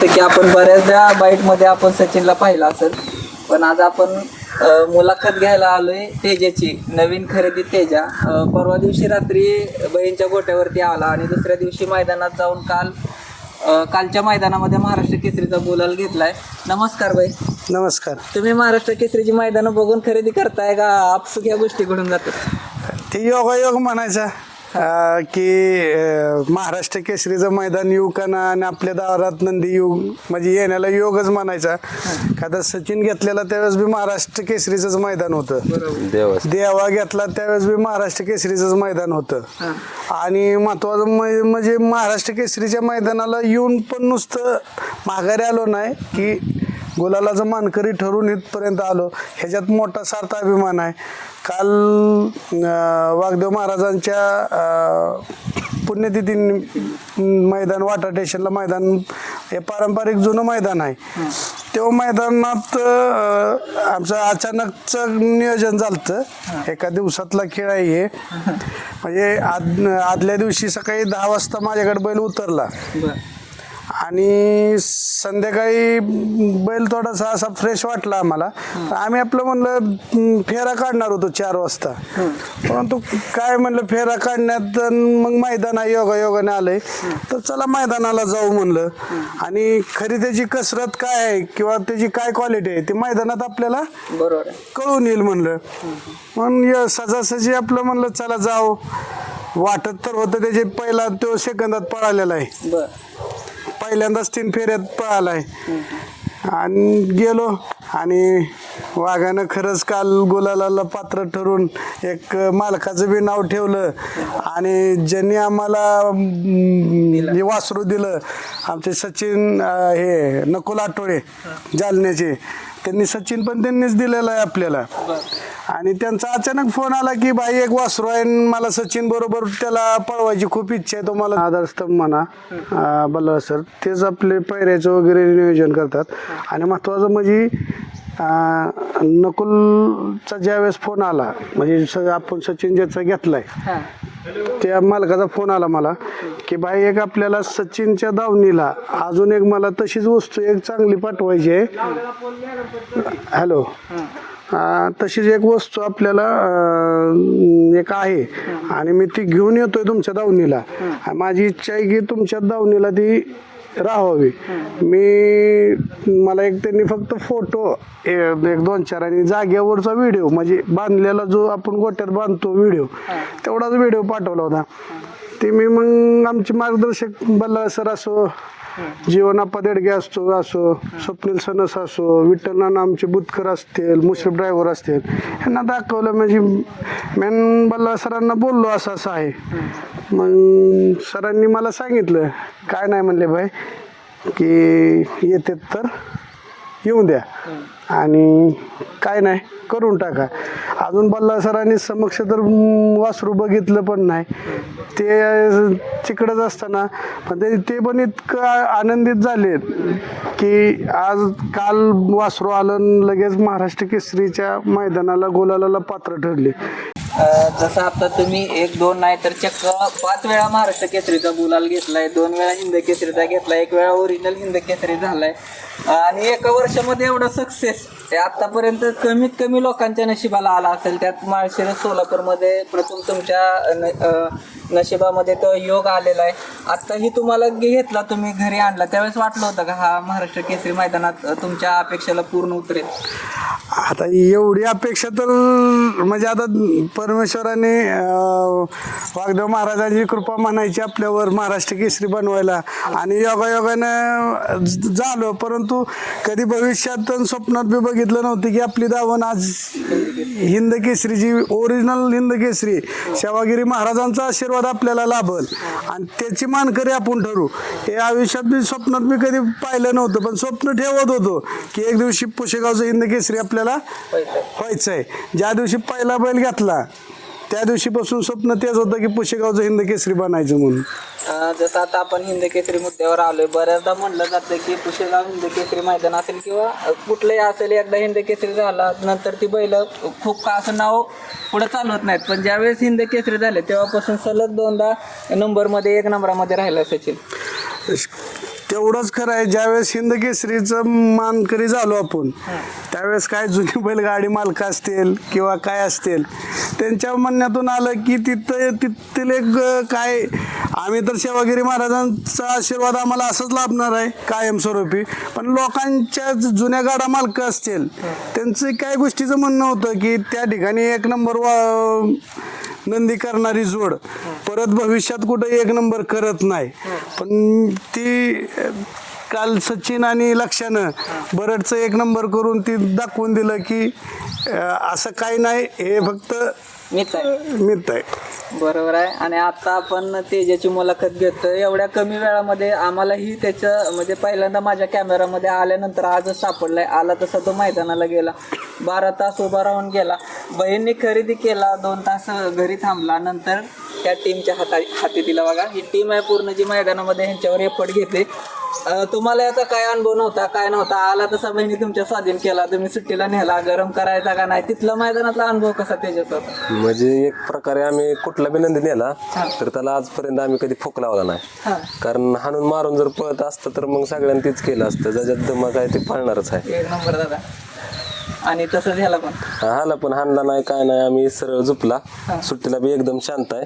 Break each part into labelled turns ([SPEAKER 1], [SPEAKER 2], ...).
[SPEAKER 1] की आपण बऱ्याचदा बाईटमध्ये आपण सचिनला पाहिलं असेल पण आज आपण मुलाखत घ्यायला आलोय तेजाची नवीन खरेदी तेजा. परवा दिवशी रात्री बहीणच्या गोट्यावरती आला आणि दुसऱ्या दिवशी मैदानात जाऊन काल कालच्या मैदानामध्ये महाराष्ट्र केसरीचा गुलाल घेतलाय. नमस्कार बाई.
[SPEAKER 2] नमस्कार.
[SPEAKER 1] तुम्ही महाराष्ट्र केसरीची मैदानं बघून खरेदी करताय का? आपसुक या गोष्टी घडून जातात
[SPEAKER 2] ते योगायोग म्हणायचा. अं, की अं, महाराष्ट्र केसरीचं मैदान येऊ का ना आणि आपल्या दारात नंदी येऊ म्हणजे येण्याला योगच म्हणायचा. का तर सचिन घेतलेला त्यावेळेस बी महाराष्ट्र केसरीचंच मैदान होतं. देवा घेतला त्यावेळेस बी महाराष्ट्र केसरीचंच मैदान होतं. आणि महत्वाचं म्हणजे महाराष्ट्र केसरीच्या मैदानाला येऊन पण नुसतं माघारी आलो नाही की गुलालाचं मानकरी ठरून इथपर्यंत आलो ह्याच्यात मोठा सार्थ अभिमान आहे. काल वाघदेव महाराजांच्या पुण्यतिथी मैदान वाटा स्टेशनला मैदान हे पारंपरिक जुनं मैदान आहे. तेव्हा मैदानात आमचं अचानकचं नियोजन झालं एका दिवसातला खेळ आहे हे. म्हणजे आद आदल्या दिवशी सकाळी दहा वाजता माझ्याकडे बैल उतरला. आणि संध्याकाळी बैल थोडासा असा फ्रेश वाटला आम्हाला. तर आम्ही आपलं म्हणलं "हं, फेरा काढणार होतो चार वाजता. परंतु काय म्हणलं फेरा काढण्यात मग मैदान योगा योगाने आलंय. तर चला मैदानाला जाऊ म्हणलं. आणि खरी त्याची कसरत काय आहे किंवा त्याची काय क्वालिटी आहे ते मैदानात आपल्याला
[SPEAKER 1] बरोबर
[SPEAKER 2] कळून येईल म्हणलं. मग य- सजासजी आपलं म्हणलं चला जाऊ. वाटत तर होतं त्याचे पहिला तो सेकंदात पळालेला आहे.
[SPEAKER 1] बर.
[SPEAKER 2] पहिल्यांदाच तीन फेऱ्यात पळालाय. आणि गेलो आणि वाघानं खरंच काल गुलालाला पात्र ठरून एक मालकाचं बी नाव ठेवलं आणि ज्यांनी आम्हाला अं, हे वासरू दिलं आमचे सचिन अं, हे नकुल आठोळे जालन्याचे त्यांनी सचिन पण त्यांनीच दिलेलं आहे आपल्याला. आणि त्यांचा अचानक फोन आला की बाई एक वासरू आहे आणि मला सचिन बरोबर त्याला पळवायची खूप इच्छा आहे तुम्हाला आधारस्तंभ म्हणा अं, सर तेच आपले पैऱ्याचं वगैरे नियोजन करतात. आणि महत्त्वाचं म्हणजे नकुलचा ज्यावेळेस फोन आला म्हणजे स आपण सचिन ज्याचा घेतलाय
[SPEAKER 1] हां.
[SPEAKER 2] त्या मालकाचा फोन आला मला की बाई एक आपल्याला सचिनच्या दावणीला अजून एक मला तशीच वस्तू एक चांगली पाठवायची आहे. हॅलो. तशीच एक वस्तू आपल्याला एक आहे. आणि मी ती घेऊन येतोय तुमच्या दावणीला. माझी इच्छा आहे की तुमच्या दावणीला ती राहावी. मी मला एक त्यांनी फक्त फोटो एक दोन चार आणि जागेवरचा व्हिडिओ म्हणजे बांधलेला जो आपण गोट्यात बांधतो व्हिडिओ तेवढाच व्हिडिओ पाठवला होता. ते मी मग आमचे मार्गदर्शक बल्ला सर असो जीवनाप्पा देडगे असतो असो स्वप्नील सनस असो विठ्ठल नाना आमचे बुतकर असतील मुश्रीफ ड्रायव्हर असतील ह्यांना दाखवलं म्हणजे मॅन बल्ला सरांना बोललो असं असं आहे. मग सरांनी मला सांगितलं काय नाही म्हणले भाई की येते तर येऊन द्या. आणि काय नाही करून टाका. अजून बल्ला सरांनी समक्ष तर वासरू बघितलं पण नाही. ते तिकडंच असताना पण ते ते पण इतकं आनंदित झाले की आज काल वासरू आलं लगेच महाराष्ट्र केसरीच्या मैदानाला गोलाला पात्र ठरले.
[SPEAKER 1] जसं आता तुम्ही एक दोन नाही तर चक्क पाच वेळा महाराष्ट्र केसरीचा गुलाल घेतलाय दोन वेळा हिंद केसरीचा घेतलाय एक वेळा ओरिजिनल हिंद केसरी झालाय. आणि एका वर्षामध्ये एवढा सक्सेस ते आतापर्यंत कमीत कमी लोकांच्या नशिबाला आला असेल त्यात माळशिरस सोलापूरमध्ये प्रथम तुमच्या न- नशिबामध्ये तो योग आलेला आहे. आत्ताही तुम्हाला घेतला तुम्ही घरी आणला. त्यावेळेस वाटलं होतं का हा महाराष्ट्र केसरी मैदानात तुमच्या अपेक्षेला पूर्ण उतरेल?
[SPEAKER 2] आता एवढी अपेक्षा तर म्हणजे आता परमेश्वराने वाघदेव महाराजांची कृपा म्हणायची आपल्यावर महाराष्ट्र केसरी बनवायला. आणि योगायोगानं झालं झालो परंतु कधी भविष्यात आणि स्वप्नात बी बघितलं नव्हतं की आपली दावण आज हिंद केसरीची ओरिजिनल हिंद केसरी सेवागिरी महाराजांचा आशीर्वाद आपल्याला लाभल. आणि त्याची मानकरी आपण ठरू. हे आयुष्यात मी स्वप्नात मी कधी पाहिलं नव्हतं पण स्वप्न ठेवत होतो की एक दिवशी पुशेगावचं हिंद केसरी आपल्याला व्हायचं आहे ज्या दिवशी पहिला बैल घातला त्या दिवशीपासून स्वप्न तेच होतं की पुशेगावचं हिंद केसरी बनायचं म्हणून.
[SPEAKER 1] अं, जसं आता आपण हिंद केसरी मुद्द्यावर आलोय बऱ्याचदा म्हणलं जातं की पुशेगाव हिंद केसरी मैदान असेल किंवा कुठलंही असेल एकदा हिंद केसरी झाला नंतर ती बैल खूप का असं नाव पुढे चालवत नाहीत. पण ज्यावेळेस हिंद केसरी झाले तेव्हापासून सलग दोनदा नंबरमध्ये एक नंबरामध्ये राहिला सचिन.
[SPEAKER 2] तेवढंच खरं आहे ज्यावेळेस हिंद केसरीचं मानकरी झालो आपण त्यावेळेस काय जुनी बैलगाडी मालक असतील किंवा काय असतील त्यांच्या म्हणण्यातून आलं की तिथं तिथले काय आम्ही तर सेवागिरी महाराजांचा आशीर्वाद आम्हाला असंच लाभणार आहे कायमस्वरूपी. पण लोकांच्या जुन्या गाडा मालक असतील त्यांचं काय गोष्टीचं म्हणणं होतं की त्या ठिकाणी एक नंबर वा नंदी करणारी जोड परत भविष्यात कुठं एक नंबर करत नाही. पण ती काल सचिन आणि लक्षानं बरडचं एक नंबर करून ती दाखवून दिलं की असं काही नाही हे फक्त मित आहे.
[SPEAKER 1] बरोबर आहे. आणि आता आपण तेजाची मुलाखत घेतोय. एवढ्या कमी वेळामध्ये आम्हालाही त्याचं म्हणजे पहिल्यांदा माझ्या कॅमेरामध्ये आल्यानंतर आजच सापडलाय. आला तसा तो मैदानाला गेला. बारा तास उभा राहून गेला. बहिणीने खरेदी केला. दोन तास घरी थांबला. नंतर त्या टीमच्या हाता हाती दिला बघा. ही टीम आहे पूर्ण जी मैदानामध्ये ह्यांच्यावर एफर्ट घेते. तुम्हाला याचा काय अनुभव नव्हता काय नव्हता? आला तसा बहिणी तुमच्या स्वाधीन केला. तुम्ही सुट्टीला नेला. गरम करायचा का नाही? तिथला मैदानातला अनुभव कसा त्याच्यात होता?
[SPEAKER 3] म्हणजे एक प्रकारे आम्ही कुठला बी नंदी नेला. तर त्याला आजपर्यंत आम्ही कधी फुक लावला नाही. कारण हाणून मारून जर पळत असतं तर मग सगळ्यांनी तेच केलं असतं. ज्याच्यात दमक आहे ते पळणारच आहे.
[SPEAKER 1] एक नंबर दादा. आणि तसं झाला पण.
[SPEAKER 3] हाला पण हाणला नाही काय नाही आम्ही सरळ झुपला. सुट्टीला बी एकदम शांत आहे.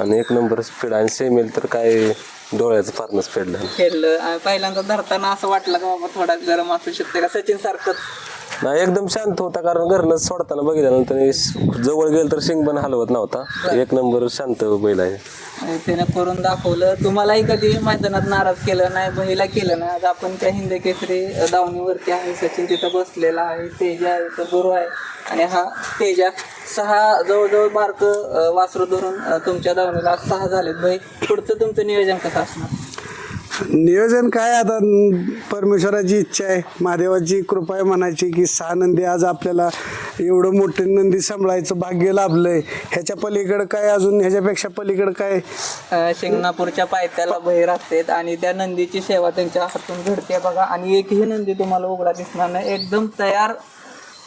[SPEAKER 3] आणि एक नंबर स्पीड आणि सेमेल तर काय डोळ्याचं फारनच फेडलं.
[SPEAKER 1] खेळलं आणि पहिल्यांदा धरताना असं वाटलं का बाबा थोडा गरम असू शकते का? सचिन सारखंच.
[SPEAKER 3] नाही एकदम शांत होता कारण घरनं सोडताना बघितल्यानंतर जवळ गेलं तर शिंग पण हलवत नव्हता. एक नंबर शांत बैल आहे.
[SPEAKER 1] आणि त्याने करून दाखवलं. तुम्हालाही कधी मैदानात नाराज केलं नाही बहिला केलं नाही. आज आपण त्या हिंद केसरी दावणीवरती आहे. सचिन तिथं बसलेला आहे. तेजा आहे इथं गुरु आहे. आणि हा तेजा. सहा जवळजवळ बारक वासरू धरून तुमच्या दावणीला आज सहा झालेत. भाई पुढचं तुमचं नियोजन कसं असणार?
[SPEAKER 2] नियोजन काय आता? परमेश्वराची इच्छा आहे. महादेवाची कृपा आहे म्हणायची की सहा नंदी आज आपल्याला एवढं मोठं नंदी सांभाळायचं भाग्य लाभलंय. ह्याच्या पलीकडं काय अजून? ह्याच्यापेक्षा पलीकडं काय?
[SPEAKER 1] अ, शिंगणापूरच्या पायथ्याला बहिर असतात आणि त्या नंदीची सेवा त्यांच्या हातून घडते बघा. आणि एकही नंदी तुम्हाला उघडा दिसणार नाही. एकदम तयार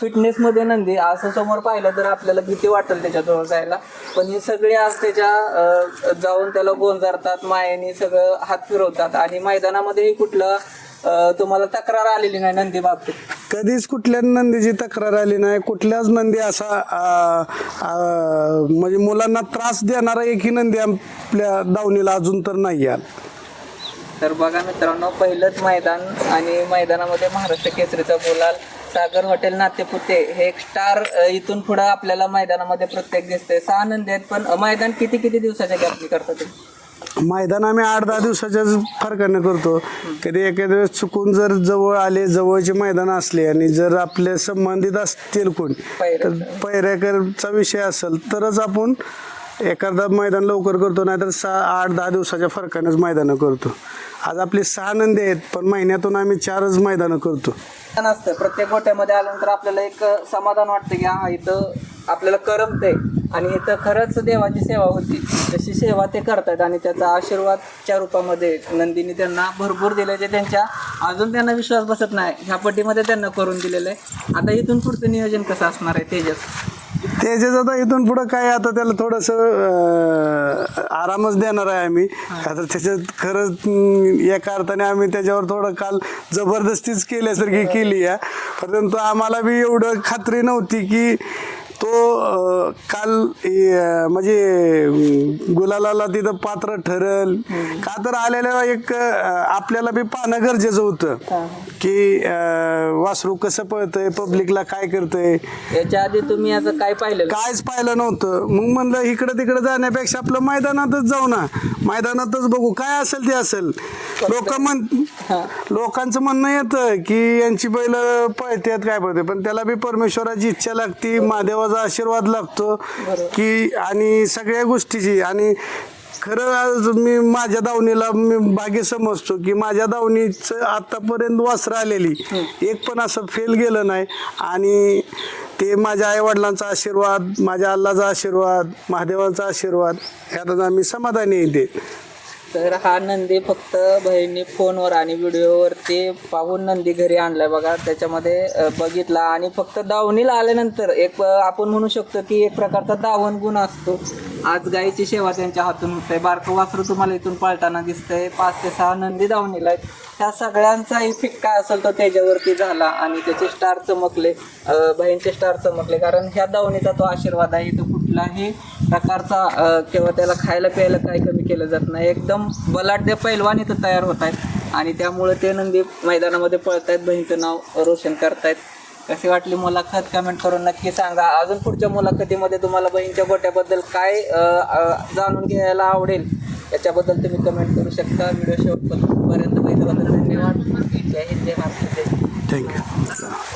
[SPEAKER 1] फिटनेस मध्ये नंदी असं समोर पाहिलं तर आपल्याला भीती वाटेल त्याच्याजवळ जायला. पण हे सगळे आज त्याच्या जाऊन त्याला गोंजारतात मायेने सगळं हात फिरवतात. आणि मैदानामध्येही कुठलं तुम्हाला तक्रार आलेली नाही नंदी बाबतीत
[SPEAKER 2] कधीच कुठल्या नंदीची तक्रार आली नाही. कुठल्याच नंदी असा आ, आ, म्हणजे मुलांना त्रास देणारा एकही नंदी आपल्या दावणीला अजून तर नाही आला.
[SPEAKER 1] तर बघा मित्रांनो पहिलंच मैदान आणि मैदानामध्ये महाराष्ट्र केसरीचा बोलाल. सागर हॉटेल नातेपुते हे एक स्टार इथून पुढं आपल्याला मैदानामध्ये प्रत्येक दिसतंय. सहा नंदी आहेत पण मैदान किती किती दिवसाच्या गॅपनी करता ते
[SPEAKER 2] मैदान आम्ही आठ दहा दिवसाच्या फरकाने करतो. कधी एखाद्या वेळेस चुकून जर जवळ आले जवळचे मैदान असले आणि जर आपले संबंधित असतील कोण तर पैरेकरचा विषय असेल तरच आपण एखादा मैदान लवकर करतो नाहीतर सहा आठ दहा दिवसाच्या फरकानेच मैदानं करतो. आज आपली सहा नंदी आहेत पण महिन्यातून आम्ही चारच मैदानं करतो.
[SPEAKER 1] छान असतं. प्रत्येक गोट्यामध्ये आल्यानंतर आपल्याला एक समाधान वाटतं की हा इथं आपल्याला करमतंय. आणि इथं खरंच देवाची सेवा होती. तशी सेवा ते करतात आणि त्याचा आशीर्वादच्या रूपामध्ये नंदिनी त्यांना भरपूर दिल्याचे त्यांच्या अजून त्यांना विश्वास बसत नाही. ह्या पट्टीमध्ये त्यांना करून दिलेलं आहे. आता इथून पुढचं नियोजन कसं असणार आहे? तेजस.
[SPEAKER 2] त्याच्यात आता इथून पुढं काय आता त्याला थोडंसं आरामच देणार आहे आम्ही. आता त्याच्यात खरंच एका अर्थाने आम्ही त्याच्यावर थोडं काल जबरदस्तीच केल्यासारखी केली आहे. परंतु आम्हाला बी एवढं खात्री नव्हती की तो काल म्हणजे गुलालाला तिथं पात्र ठरल. का तर आलेल्या एक आपल्याला बी पाहणं गरजेचं होतं. की वासरू कसं पळतंय पब्लिकला काय करतंय.
[SPEAKER 1] याच्या आधी तुम्ही याचं काय पाहिलेलं?
[SPEAKER 2] कायच पाहिलं नव्हतं. मग म्हणलं इकडं तिकडं जाण्यापेक्षा आपलं मैदानातच जाऊ ना. मैदानातच बघू काय असेल ते असेल. लोक म्हण लोकांचं म्हणणं येतं की यांची बैल पळतात काय पळते पण त्याला बी परमेश्वराची इच्छा लागती महादेवाचा आशीर्वाद लागतो की आणि सगळ्या गोष्टीची आणि खरं आज मी माझ्या दावणीला मी भाग्य समजतो की माझ्या दावणीचं आतापर्यंत वासरं आलेली. एक पण असं फेल गेलं नाही. आणि ते माझ्या आईवडिलांचा आशीर्वाद माझ्या अल्लाचा आशीर्वाद महादेवाचा आशीर्वाद ह्यातच आम्ही समाधानी येते
[SPEAKER 1] तर हा नंदी फक्त बहिणी फोनवर आणि व्हिडिओवरती पाहून नंदी घरी आणलाय बघा. त्याच्यामध्ये बघितला आणि फक्त दावणीला आल्यानंतर एक आपण म्हणू शकतो की एक प्रकारचा दावण गुण असतो. आज गायीची सेवा त्यांच्या हातून होत. आहे बारकं वासरू तुम्हाला इथून पळताना दिसतंय. पाच ते सहा नंदी दावणीला आहेत. ह्या सगळ्यांचा इफेक्ट काय असेल तो त्याच्यावरती झाला आणि त्याचे स्टार चमकले. अ, बहीणचे स्टार चमकले. कारण ह्या दावणीचा तो आशीर्वाद आहे. तो कुठलाही प्रकारचा किंवा त्याला खायला प्यायला काही कमी केलं जात नाही. एकदम बलाढ्य पैलवान इथं तयार होत आहेत. आणि त्यामुळे ते नंदी मैदानामध्ये पळत आहेत. बहीणचं नाव रोशन करतायत. कशी वाटली मुलाखत? कमेंट करून नक्की सांगा. अजून पुढच्या मुलाखतीमध्ये तुम्हाला बहीणच्या गोट्याबद्दल काय जाणून घ्यायला आवडेल याच्याबद्दल तुम्ही कमेंट करू शकता. व्हिडिओ शेवटपर्यंत बघितल्याबद्दल धन्यवाद. जय हिंद जय महाराष्ट्र
[SPEAKER 2] थँक्यू